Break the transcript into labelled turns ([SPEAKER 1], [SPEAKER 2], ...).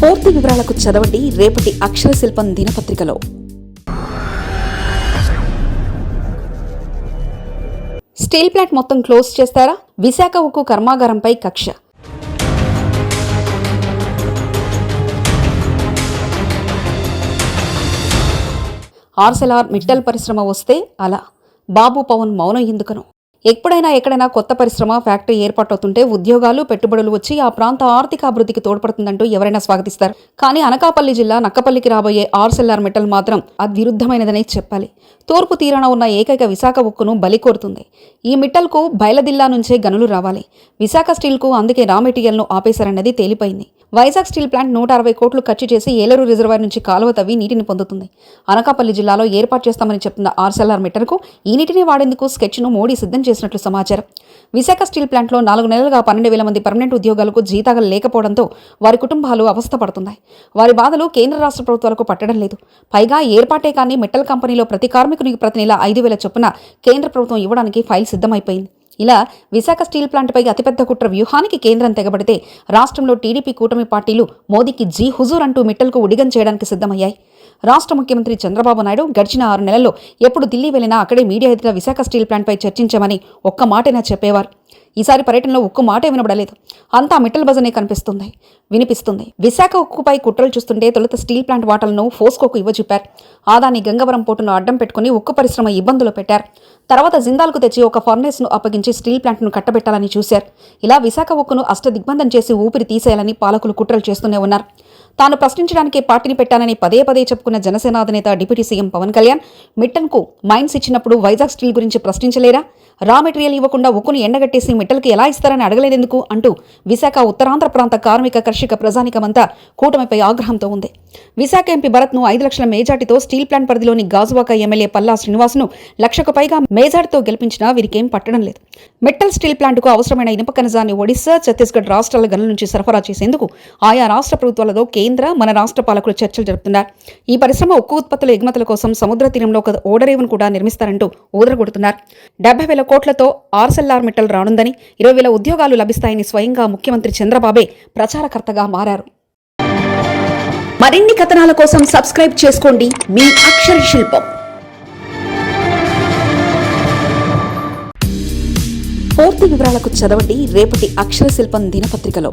[SPEAKER 1] పూర్తి వివరాలకు చదవండి రేపటి అక్షర శిల్పం దినపత్రికలో. స్టీల్ ప్లాంట్ మొత్తం క్లోజ్ చేస్తారా? విశాఖ ఉక్కు కర్మాగారంపై కక్ష. ఆర్సెలార్ మిట్టల్ పరిశ్రమ వస్తే అలా. బాబు పవన్ మౌనం ఎందుకను? ఎప్పుడైనా ఎక్కడైనా కొత్త పరిశ్రమ ఫ్యాక్టరీ ఏర్పాటవుతుంటే ఉద్యోగాలు పెట్టుబడులు వచ్చి ఆ ప్రాంత ఆర్థిక అభివృద్ధికి తోడ్పడుతుందంటూ ఎవరైనా స్వాగతిస్తారు. కానీ అనకాపల్లి జిల్లా నక్కపల్లికి రాబోయే ఆర్సెల్ఆర్ మెటల్ మాత్రం అద్విరుద్ధమైనదనే చెప్పాలి. తూర్పు తీరాన ఉన్న ఏకైక విశాఖ ఉక్కును బలి కోరుతుంది. ఈ మిట్టల్కు బయలదిల్లా నుంచే గనులు రావాలి. విశాఖ స్టీల్కు అందుకే రా మెటీరియల్ను ఆపేశారన్నది తేలిపోయింది. వైజాగ్ స్టీల్ ప్లాంట్ నూట అరవై కోట్లు ఖర్చు చేసి ఏలూరు రిజర్వాయర్ నుంచి కాలువ తవ్వి నీటిని పొందుతుంది. అనకాపల్లి జిల్లాలో ఏర్పాటు చేస్తామని చెప్తున్న ఆర్సెల్ఆర్ మిట్టర్కు ఈ నీటిని వాడేందుకు స్కెచ్ను మోడీ సిద్ధం చేసినట్లు సమాచారం. విశాఖ స్టీల్ ప్లాంట్లో నాలుగు నెలలుగా పన్నెండు వేల మంది పర్మనెంట్ ఉద్యోగాలకు జీతాలు లేకపోవడంతో వారి కుటుంబాలు అవస్థపడుతున్నాయి వారి బాధలు కేంద్ర రాష్ట్ర ప్రభుత్వాలకు పట్టడం లేదు. పైగా ఏర్పాటే కానీ మెటల్ కంపెనీలో ప్రతి కార్మికునికి ప్రతి నెల ఐదు వేల చొప్పున కేంద్ర ప్రభుత్వం ఇవ్వడానికి ఫైల్ సిద్ధమైపోయింది. ఇలా విశాఖ స్టీల్ ప్లాంట్పై అతిపెద్ద కుట్ర వ్యూహానికి కేంద్రం తెగబడితే రాష్ట్రంలో టీడీపీ కూటమి పార్టీలు మోదీకి జీ హుజూర్ అంటూ మిట్టల్కు ఉడిగం చేయడానికి సిద్ధమయ్యాయి. రాష్ట్ర ముఖ్యమంత్రి చంద్రబాబు నాయుడు గడిచిన ఆరు నెలల్లో ఎప్పుడు ఢిల్లీ వెళ్ళినా అక్కడే మీడియా ఎదుట విశాఖ స్టీల్ ప్లాంట్పై చర్చించమని ఒక్క మాటైనా చెప్పేవారు. ఈసారి పర్యటనలో ఉక్కు మాటే వినబడలేదు. అంతా మిట్టల్ బజనే కనిపిస్తుంది వినిపిస్తుంది. విశాఖ ఉక్కుపై కుట్రలు చూస్తుంటే తొలుత స్టీల్ ప్లాంట్ వాటాలను ఫోస్కోకు ఇవ్వచూపారు. ఆదాని గంగవరం పోర్టును అడ్డం పెట్టుకుని ఉక్కు పరిశ్రమ ఇబ్బందులు పెట్టారు. తర్వాత జిందాల్కు తెచ్చి ఒక ఫర్నేస్ను అప్పగించి స్టీల్ ప్లాంట్ను కట్టబెట్టాలని చూశారు. ఇలా విశాఖ ఉక్కును అష్టదిగ్బంధం చేసి ఊపిరి తీసేయాలని పాలకులు కుట్రలు చేస్తూనే ఉన్నారు. తాను ప్రశ్నించడానికే పార్టీని పెట్టానని పదే పదే చెప్పుకున్న జనసేన అధినేత డిప్యూటీ సీఎం పవన్ కళ్యాణ్ మిట్టన్కు మైన్స్ ఇచ్చినప్పుడు వైజాగ్ స్టీల్ గురించి ప్రశ్నించలేరా? రా మెటీరియల్ ఇవ్వకుండా ఉక్కును ఎండగట్టేసి మిట్టలకి ఎలా ఇస్తారని అడగలేదెందుకు? అంటూ విశాఖ ఉత్తరాంధ్ర ప్రాంత కార్మిక కర్షిక ప్రజానికమంతా కూటమిపై ఆగ్రహంతో ఉంది. విశాఖ ఎంపీ భరత్ను ఐదు లక్షల మేజార్టీతో స్టీల్ ప్లాంట్ పరిధిలోని గాజువాక ఎమ్మెల్యే పల్లా శ్రీనివాస్ను లక్షకు పైగా మేజార్టీతో గెలిపించినా వీరికేం పట్టడం లేదు. మెట్టల్ స్టీల్ ప్లాంట్కు అవసరమైన ఇనుప ఖనిజాన్ని ఒడిశా ఛత్తీస్గఢ్ రాష్ట్రాల గనుల నుంచి సరఫరా చేసేందుకు ఆయా రాష్ట్ర ప్రభుత్వాలతో కేంద్ర మన రాష్ట్ర పాలకులు చర్చలు జరుపుతున్నారు. ఈ పరిశ్రమ ఉక్కు ఉత్పత్తుల ఎగుమతుల కోసం సముద్ర తీరంలో ఒక ఓడరేవును కూడా నిర్మిస్తారంటూ ఊదరగొడుతున్నారు. డెబ్బై వేల కోట్లతో ఆర్సెల్ఆర్ మిట్టల్ రానుందని ఇరవై వేల ఉద్యోగాలు లభిస్తాయని స్వయంగా ముఖ్యమంత్రి చంద్రబాబే ప్రచారకర్తగా మారారు. మరిన్ని కథనాల కోసం సబ్స్క్రైబ్ చేసుకోండి మీ అక్షర శిల్పం. పూర్తి వివరాలకు చదవండి రేపటి అక్షర శిల్పం దినపత్రికలో.